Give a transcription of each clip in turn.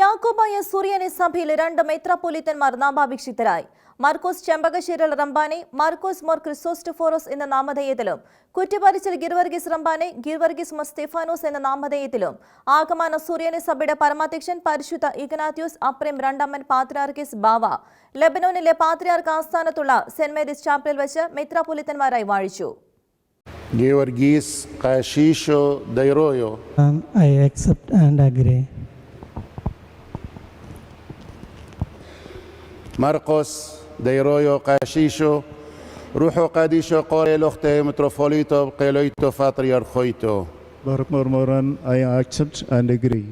യാക്കോബായ സുറിയനെ സഭയിൽ രണ്ട് മെത്രാപ്പൊലിത്തന്മാർ നാമാഭിക്ഷിതരായി മാർക്കോസ് ചെമ്പകശ്ശേരി റംബാനെ മാർക്കോസ് മോർ ക്രിസോസ്റ്റഫോറോസ് എന്ന നാമധേയത്തിലും കുറ്റിപ്പാരിച്ചൽ ഗിർവർഗീസ് റംബാനെ ഗിർവർഗീസ് മോർ സ്റ്റെഫാനോസ് എന്ന നാമധേയത്തിലും ആഗമാന സുറിയനെ സഭയുടെ പരമാധ്യക്ഷൻ പരിശുദ്ധ ഇഗ്നാത്യോസ് അപ്രേം രണ്ടാമൻ പാത്രിയാർക്കിസ് ബാവ ലെബനോനിലെ പാത്രിയാർക്ക് ആസ്ഥാനത്തുള്ള സെന്റ് മേരീസ് ചാപ്പലിൽ വെച്ച് മെത്രാപ്പൊലിത്തന്മാരായി വാഴിച്ചു. Georgis കാശീഷോ ദൈറോയോ. I accept and and Marcos قاشيشو روحو Ruho قوري لخته متروفوليتو Metropolito Keloito Patriarchoito. Barak Mormoran, I accept and agree.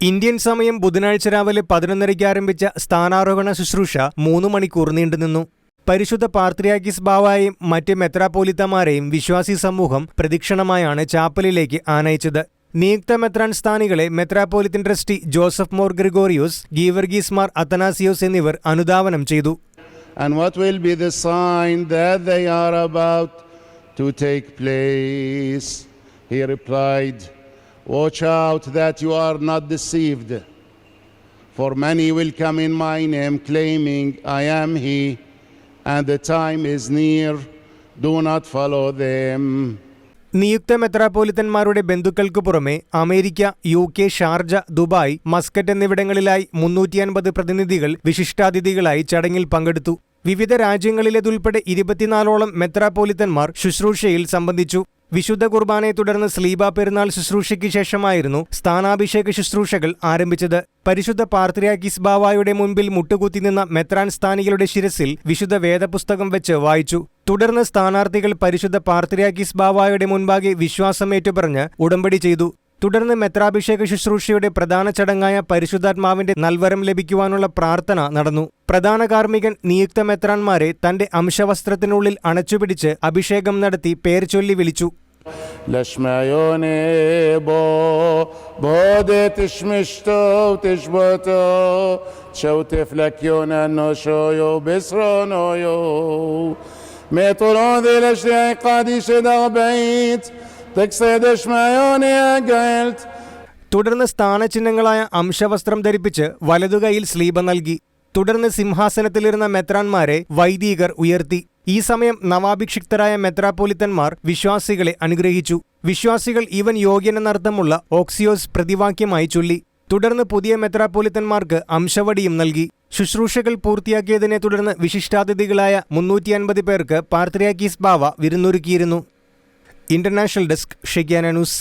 Indian സമയം ബുധനാഴ്ച രാവിലെ പതിനൊന്നരയ്ക്ക് ആരംഭിച്ച സ്ഥാനാരോഹണ ശുശ്രൂഷ മൂന്ന് മണിക്കൂർ നീണ്ടുനിന്നു പരിശുദ്ധ പാർത്രിയാക്കിസ് ബാവായും മറ്റ് മെത്രാപോലിത്തമാരെയും വിശ്വാസി സമൂഹം പ്രദക്ഷിണമായാണ് ചാപ്പലിലേക്ക് ആനയിച്ചത് നിയുക്ത മെത്രാൻ സ്ഥാനികളെ മെത്രാപോലിത്തൻ ട്രസ്റ്റി ജോസഫ് മോർ ഗ്രിഗോറിയോസ് ഗീവർഗീസ് മാർ അത്തനാസിയോസ് എന്നിവർ അനുധാവനം ചെയ്തു And what will be the sign that they are about to take place? He replied, Watch out that you are not deceived. For many will come in my name, claiming, I am he, and the time is near. Do not follow them. നിയുക്ത മെത്രാപ്പോലിത്തന്മാരുടെ ബന്ധുക്കൾക്ക് പുറമെ America U K Sharjah Dubai Muscat എന്നിവിടങ്ങളിലായി മുന്നൂറ്റി അൻപത് പ്രതിനിധികൾ വിശിഷ്ടാതിഥികളായി ചടങ്ങിൽ പങ്കെടുത്തു. വിവിധ രാജ്യങ്ങളിലേതുൾപ്പെടെ ഇരുപത്തിനാലോളം മെത്രാപ്പോലിത്തന്മാർ ശുശ്രൂഷയിൽ സംബന്ധിച്ചു. വിശുദ്ധ കുർബാനയെ തുടർന്ന് സ്ലീബ പെരുന്നാൾ ശുശ്രൂഷയ്ക്ക് ശേഷമായിരുന്നു സ്ഥാനാഭിഷേക ശുശ്രൂഷകൾ ആരംഭിച്ചത്. പരിശുദ്ധ പാർത്രിയാക്കിസ് ബാവായുടെ മുൻപിൽ മുട്ടുകുത്തി നിന്ന മെത്രാൻ സ്ഥാനികളുടെ ശിരസിൽ വിശുദ്ധ വേദപുസ്തകം വെച്ച് വായിച്ചു. തുടർന്ന് സ്ഥാനാർത്ഥികൾ പരിശുദ്ധ പാർത്രിയാക്കിസ് ബാവായുടെ മുൻപാകെ വിശ്വാസം ഏറ്റുപറഞ്ഞ് ഉടമ്പടി ചെയ്തു. തുടർന്ന് മെത്രാഭിഷേക ശുശ്രൂഷയുടെ പ്രധാന ചടങ്ങായ പരിശുദ്ധാത്മാവിന്റെ നൽവരം ലഭിക്കുവാനുള്ള പ്രാർത്ഥന നടന്നു. പ്രധാന കാർമ്മികൻ നിയുക്ത മെത്രാന്മാരെ തന്റെ അംശവസ്ത്രത്തിനുള്ളിൽ അണച്ചുപിടിച്ച് അഭിഷേകം നടത്തി പേര് ചൊല്ലി വിളിച്ചു. لشمعون തുടർന്ന് സ്ഥാനചിഹ്നങ്ങളായ അംശവസ്ത്രം ധരിപ്പിച്ച് വലതുകൈയിൽ സ്ലീബ് നൽകി. തുടർന്ന് സിംഹാസനത്തിലിരുന്ന മെത്രാന്മാരെ വൈദികർ ഉയർത്തി. ഈ സമയം നവാഭിക്ഷിപ്തരായ മെത്രാപോലിത്തന്മാർ വിശ്വാസികളെ അനുഗ്രഹിച്ചു. വിശ്വാസികൾ ഇവൻ യോഗ്യനെന്നർത്ഥമുള്ള ഓക്സിയോസ് പ്രതിവാക്യമായി ചൊല്ലി. തുടർന്ന് പുതിയ മെത്രാപോലിത്തന്മാർക്ക് അംശവടിയും നൽകി. ശുശ്രൂഷകൾ പൂർത്തിയാക്കിയതിനെ തുടർന്ന് വിശിഷ്ടാതിഥികളായ മുന്നൂറ്റി അൻപത് പേർക്ക് പാർത്രിയാക്കീസ് ബാവ വിരുന്നൊരുക്കിയിരുന്നു. ഇന്റർനാഷണൽ ഡെസ്ക് ഷെഗ്യാന ന്യൂസ്